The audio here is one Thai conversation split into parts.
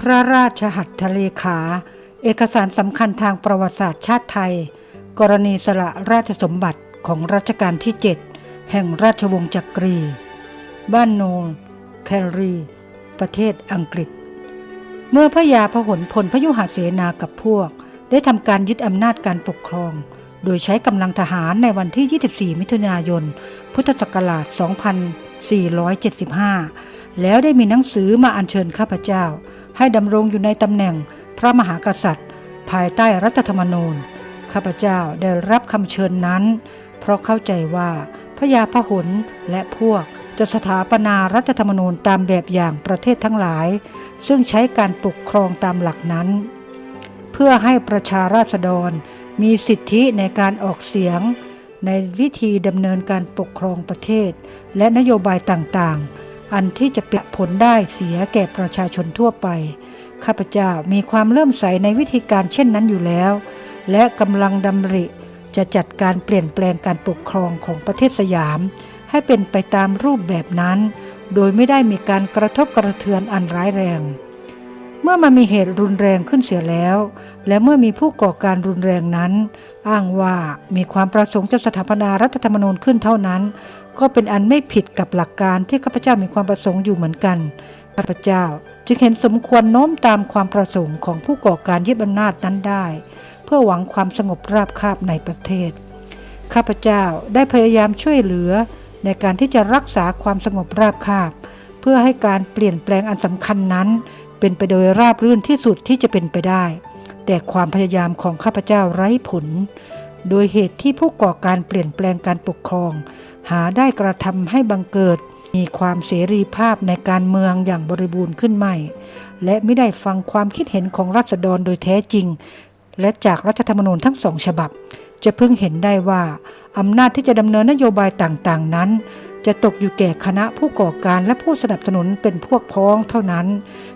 พระราชหัตถเลขา เอกสารสำคัญทางประวัติศาสตร์ชาติไทย กรณีสละราชสมบัติของรัชกาลที่ 7 แห่งราชวงศ์จักรี บ้านโนงแคลรี ประเทศอังกฤษ เมื่อพระยาพหลพลพยุหเสนากับพวก ได้ทำการยึดอำนาจการปกครอง โดยใช้กำลังทหารในวันที่ 24 มิถุนายน พุทธศักราช 2475 แล้วได้มีหนังสือมาอัญเชิญข้าพเจ้า ให้ดำรงอยู่ในตำแหน่งพระมหากษัตริย์ ภายใต้รัฐธรรมนูญ ข้าพเจ้าได้รับคำเชิญนั้น เพราะเข้าใจว่าพระยาพหลและพวกจะสถาปนารัฐธรรมนูญตามแบบอย่างประเทศทั้งหลาย ซึ่งใช้การปกครองตามหลักนั้น เพื่อให้ประชาราษฎรมีสิทธิในการออกเสียง ในวิธีดำเนินการปกครองประเทศ และนโยบายต่างๆ อันที่จะเป็นผลได้เสียแก่ประชาชนทั่วไป ข้าพเจ้ามีความเริ่มใสในวิธีการเช่นนั้นอยู่แล้ว และกำลังดำริจะจัดการเปลี่ยนแปลงการปกครองของประเทศสยาม ให้เป็นไปตามรูปแบบนั้น โดยไม่ได้มีการกระทบกระเทือนอันร้ายแรง เมื่อมันมีเหตุรุนแรงขึ้นเสียแล้ว และเมื่อมีผู้ก่อการรุนแรงนั้น อ้างว่ามีความประสงค์จะสถาปนารัฐธรรมนูญขึ้นเท่านั้น ก็เป็นอันไม่ผิดกับหลักการที่ข้าพเจ้ามีความประสงค์อยู่เหมือนกันข้าพเจ้าจึงเห็นสมควรโน้มตามความประสงค์ของผู้ก่อการยึดอำนาจนั้นได้ เพื่อหวังความสงบราบคาบในประเทศ ข้าพเจ้าได้พยายามช่วยเหลือในการที่จะรักษาความสงบราบคาบ เพื่อให้การเปลี่ยนแปลงอันสำคัญนั้น เป็นไปโดยราบรื่นที่สุดที่จะเป็นไปได้ แต่ความพยายามของข้าพเจ้าไร้ผล โดยเหตุที่ผู้ก่อการเปลี่ยนแปลงการปกครอง หาได้กระทำให้บังเกิด มีความเสรีภาพในการเมืองอย่างบริบูรณ์ขึ้นใหม่ และไม่ได้ฟังความคิดเห็นของรัษฎรโดยแท้จริง และจากรัฐธรรมนูญทั้งสองฉบับ จะเพิ่งเห็นได้ว่าอำนาจที่จะดำเนินนโยบายต่างๆ นั้นจะตกอยู่แก่คณะผู้ก่อการและผู้สนับสนุนเป็นพวกพ้องเท่านั้น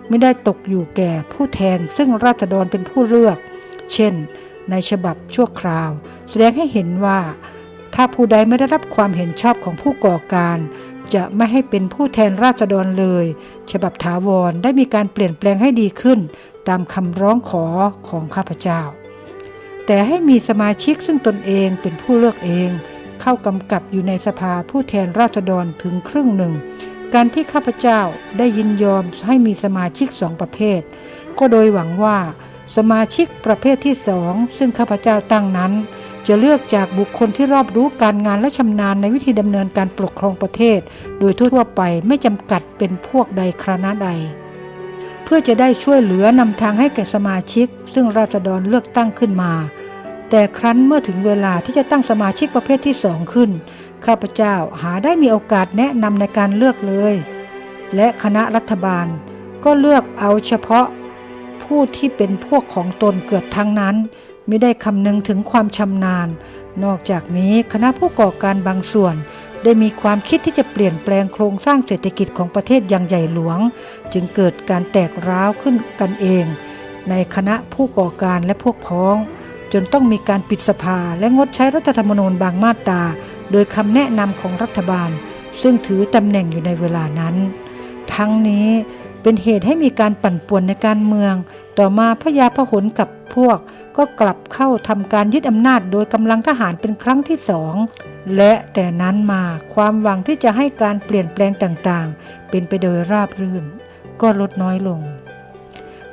ไม่ได้ตกอยู่แก่ผู้แทนซึ่งราษฎรเป็นผู้เลือก เช่น ในฉบับชั่วคราว แสดงให้เห็นว่า ถ้าผู้ใดไม่ได้รับความเห็นชอบของผู้ก่อการ จะไม่ให้เป็นผู้แทนราษฎรเลย ฉบับถาวรได้มีการเปลี่ยนแปลงให้ดีขึ้น ตามคำร้องขอของข้าพเจ้า แต่ให้มีสมาชิกซึ่งตนเองเป็นผู้เลือกเอง เข้ากำกับอยู่ในสภาผู้แทนราษฎรถึงครึ่งหนึ่ง การที่ข้าพเจ้าได้ยินยอมให้มีสมาชิกสองประเภท ก็โดยหวังว่า สมาชิกประเภทที่สองซึ่งข้าพเจ้าตั้งนั้น จะเลือกจากบุคคลที่รอบรู้การงานและชำนาญในวิธีดำเนินการปกครองประเทศ โดยทั่วไปไม่จำกัดเป็นพวกใดคณะใด เพื่อจะได้ช่วยเหลือนำทางให้แก่สมาชิก ซึ่งราษฎรเลือกตั้งขึ้นมา แต่ครั้นเมื่อถึงเวลาที่จะตั้งสมาชิกประเภทที่สองขึ้น ข้าพเจ้าหาได้มีโอกาสแนะนำในการเลือกเลย และคณะรัฐบาล ก็เลือกเอาเฉพาะ ผู้ที่เป็นพวกของตนเกือบทั้งนั้น ไม่ได้คำนึงถึงความชำนาญ นอกจากนี้คณะผู้ก่อการบางส่วน ได้มีความคิดที่จะเปลี่ยนแปลงโครงสร้างเศรษฐกิจของประเทศอย่างใหญ่หลวง จึงเกิดการแตกร้าวขึ้นกันเอง ในคณะผู้ก่อการและพวกพ้อง จนต้องมีการปิดสภาและงดใช้รัฐธรรมนูญบางมาตราโดยคำแนะนำของรัฐบาล ซึ่งถือตำแหน่งอยู่ในเวลานั้น ทั้งนี้ เป็นเหตุให้มีการปั่นป่วนในการเมือง ต่อมาพระยาพหลกับพวกก็กลับเข้าทำการยึดอำนาจโดยกำลังทหารเป็นครั้งที่สอง และแต่นั้นมาความหวังที่จะให้การเปลี่ยนแปลงต่างๆ เป็นไปโดยราบรื่น ก็ลดน้อยลง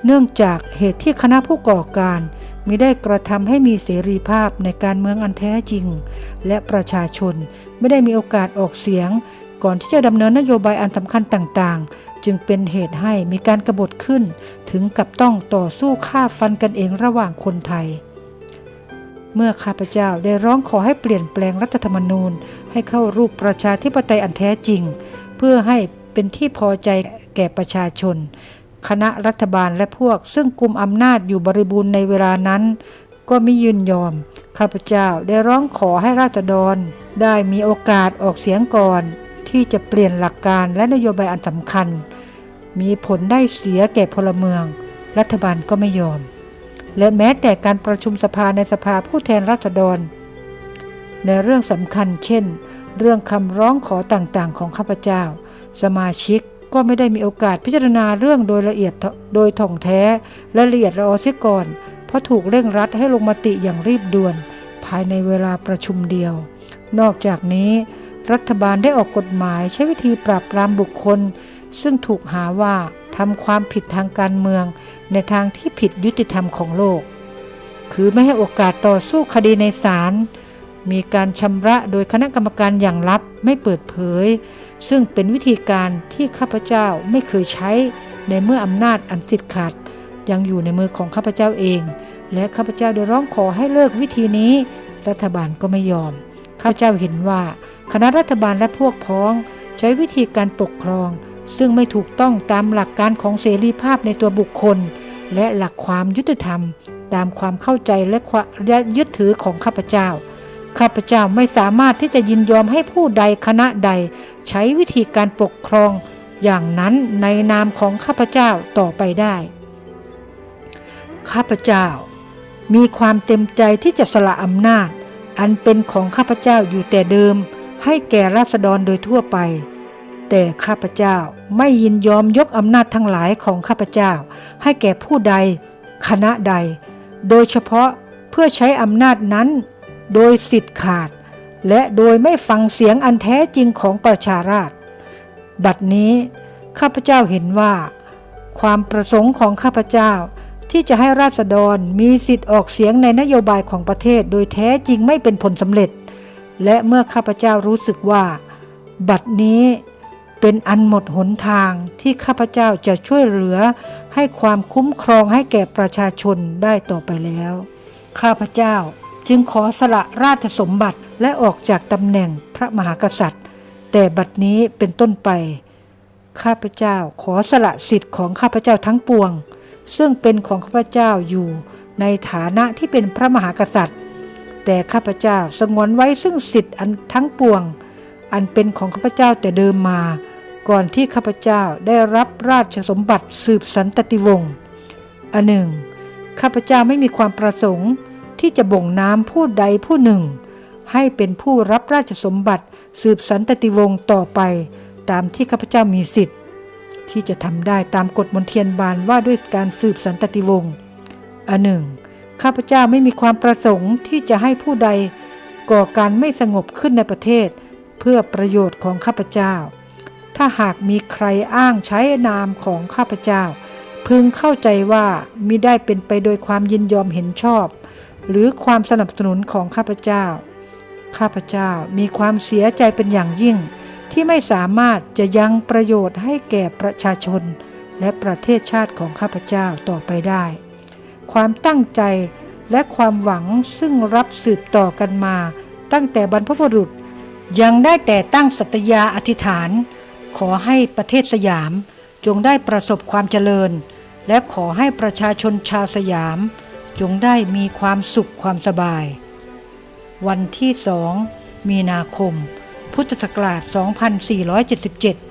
เนื่องจากเหตุที่คณะผู้ก่อการมิได้กระทำให้มีเสรีภาพในการเมืองอันแท้จริง และประชาชนไม่ได้มีโอกาสออกเสียง ก่อนที่จะดำเนินนโยบายอันสำคัญต่างๆ จึงเป็นเหตุให้มีการกรบฏขึ้น ถึงกับต้องต่อสู้ฆ่าฟันกันเองระหว่างคนไทย เมื่อข้าพเจ้าได้ร้องขอให้เปลี่ยนแปลงรัฐธรรมนูญ ให้เข้ารูปประชาธิปไตยอันแท้จริง เพื่อให้เป็นที่พอใจแก่ประชาชน คณะรัฐบาลและพวกซึ่งกุมอำนาจอยู่บริบูรณ์ในเวลานั้น ก็ไม่ยืนยอม ข้าพเจ้าได้ร้องขอให้ราษฎร ได้มีโอกาสออกเสียงก่อน ที่จะเปลี่ยนหลักการและนโยบายอันสำคัญ มีผลได้เสียแก่พลเมือง รัฐบาลก็ไม่ยอม และแม้แต่การประชุมสภาในสภาผู้แทนราษฎร ในเรื่องสำคัญ เช่น เรื่องคำร้องขอต่างๆ ของข้าพเจ้า สมาชิกก็ไม่ได้มีโอกาสพิจารณาเรื่องโดยละเอียดโดยถ่องแท้และละเอียดละออเสียก่อน เพราะถูกเร่งรัดให้ลงมติอย่างรีบด่วน ภายในเวลาประชุมเดียว นอกจากนี้ รัฐบาลได้ออกกฎหมายใช้วิธีปราบปรามบุคคล ซึ่งถูกหาว่าทำความผิดทางการเมือง ในทางที่ผิดยุติธรรมของโลก คือไม่ให้โอกาสต่อสู้คดีในศาลมีการชำระโดยคณะกรรมการอย่างลับไม่เปิดเผย ซึ่งเป็นวิธีการที่ข้าพเจ้าไม่เคยใช้ในเมื่ออำนาจอันสิทธิ์ขาดยังอยู่ในมือของข้าพเจ้าเอง และข้าพเจ้าได้ร้องขอให้เลิกวิธีนี้ รัฐบาลก็ไม่ยอม ข้าพเจ้าเห็นว่า คณะรัฐบาลและพวกพ้อง ใช้วิธีการปกครอง ซึ่งไม่ถูกต้องตามหลักการของเสรีภาพในตัวบุคคล และหลักความยุติธรรม ตามความเข้าใจและและยึดถือของข้าพเจ้า ข้าพเจ้าไม่สามารถที่จะยินยอมให้ผู้ใดคณะใด ใช้วิธีการปกครอง อย่างนั้นในนามของข้าพเจ้าต่อไปได้ ข้าพเจ้ามีความเต็มใจที่จะสละอำนาจ อันเป็นของข้าพเจ้าอยู่แต่เดิม ให้แก่ราษฎรโดยทั่วไป แต่ข้าพเจ้าไม่ยินยอมยกอำนาจทั้งหลายของข้าพเจ้า ให้แก่ผู้ใด คณะใด โดยเฉพาะเพื่อใช้อำนาจนั้น โดยสิทธิ์ขาด และโดยไม่ฟังเสียงอันแท้จริงของประชาราษฎรบัดนี้ข้าพเจ้าเห็นว่า ความประสงค์ของข้าพเจ้า ที่จะให้ราษฎรมีสิทธิ์ออกเสียงในนโยบายของประเทศ โดยแท้จริงไม่เป็นผลสำเร็จ และเมื่อข้าพเจ้ารู้สึกว่า บัดนี้เป็นอันหมดหนทางที่ข้าพเจ้าจะช่วยเหลือให้ความคุ้มครองให้แก่ประชาชนได้ต่อไปแล้ว ข้าพเจ้าจึงขอสละราชสมบัติและออกจากตำแหน่งพระมหากษัตริย์ แต่บัดนี้เป็นต้นไป ข้าพเจ้าขอสละสิทธิ์ของข้าพเจ้าทั้งปวง ซึ่งเป็นของข้าพเจ้าอยู่ในฐานะที่เป็นพระมหากษัตริย์ แต่ข้าพเจ้าสงวนไว้ซึ่งสิทธิ์อันทั้งปวง อันเป็นของข้าพเจ้าแต่เดิมมา ก่อนที่ข้าพเจ้าได้รับราชสมบัติสืบสันตติวงศ์อันหนึ่งข้าพเจ้าไม่มีความประสงค์ ที่จะบ่งน้ำผู้ใดผู้หนึ่ง ให้เป็นผู้รับราชสมบัติสืบสันตติวงศ์ต่อไป ตามที่ข้าพเจ้ามีสิทธิ์ ที่จะทำได้ตามกฎมนเทียนบานว่าด้วยการสืบสันตติวงศ์อันหนึ่ง ข้าพเจ้าไม่มีความประสงค์ที่จะให้ผู้ใดก่อการไม่สงบขึ้นในประเทศ เพื่อประโยชน์ของข้าพเจ้า ถ้าหากมีใครอ้างใช้นามของข้าพเจ้า พึงเข้าใจว่ามิได้เป็นไปโดยความยินยอมเห็นชอบ หรือความสนับสนุนของข้าพเจ้า ข้าพเจ้ามีความเสียใจเป็นอย่างยิ่ง ที่ไม่สามารถจะยังประโยชน์ให้แก่ประชาชน และประเทศชาติของข้าพเจ้าต่อไปได้ ความตั้งใจและความหวังซึ่งรับสืบต่อกันมา ตั้งแต่บรรพบุรุษ ยังได้แต่ตั้งสัตยาอธิษฐาน ขอให้ประเทศสยามจงได้ประสบความเจริญ และขอให้ประชาชนชาวสยาม จงได้มีความสุขความสบาย วันที่2มีนาคม พุทธศักราช 2477